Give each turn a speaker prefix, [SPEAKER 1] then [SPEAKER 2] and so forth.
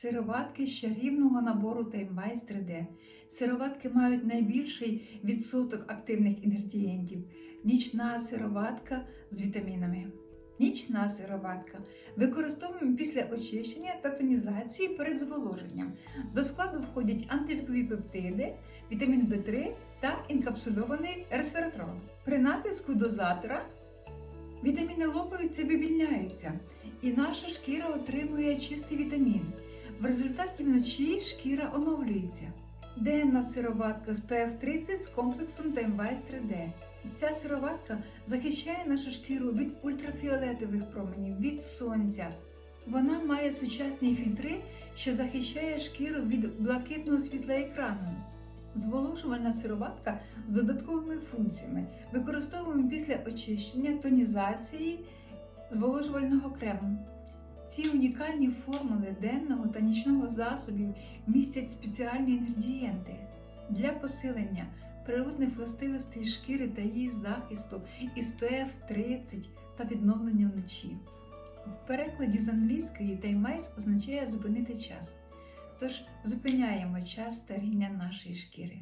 [SPEAKER 1] Сироватки з чарівного набору Timevice 3D. Сироватки мають найбільший відсоток активних інгредієнтів. Нічна сироватка з вітамінами. Нічна сироватка. Використовуємо після очищення та тонізації перед зволоженням. До складу входять антивікові пептиди, вітамін В3 та інкапсульований ресвератрол. При натиску дозатора вітаміни лопаються вивільняються, і наша шкіра отримує чистий вітамін. В результаті вночі шкіра оновлюється. Денна сироватка з PF30 з комплексом Timevice 3D. Ця сироватка захищає нашу шкіру від ультрафіолетових променів, від сонця. Вона має сучасні фільтри, що захищає шкіру від блакитного світла екрану. Зволожувальна сироватка з додатковими функціями. Використовуємо після очищення, тонізації зволожувального крему. Ці унікальні формули денного та нічного засобів містять спеціальні інгредієнти для посилення природних властивостей шкіри та її захисту із PF 30 та відновлення вночі. В перекладі з англійської таймайс означає зупинити час. Тож зупиняємо час старіння нашої шкіри.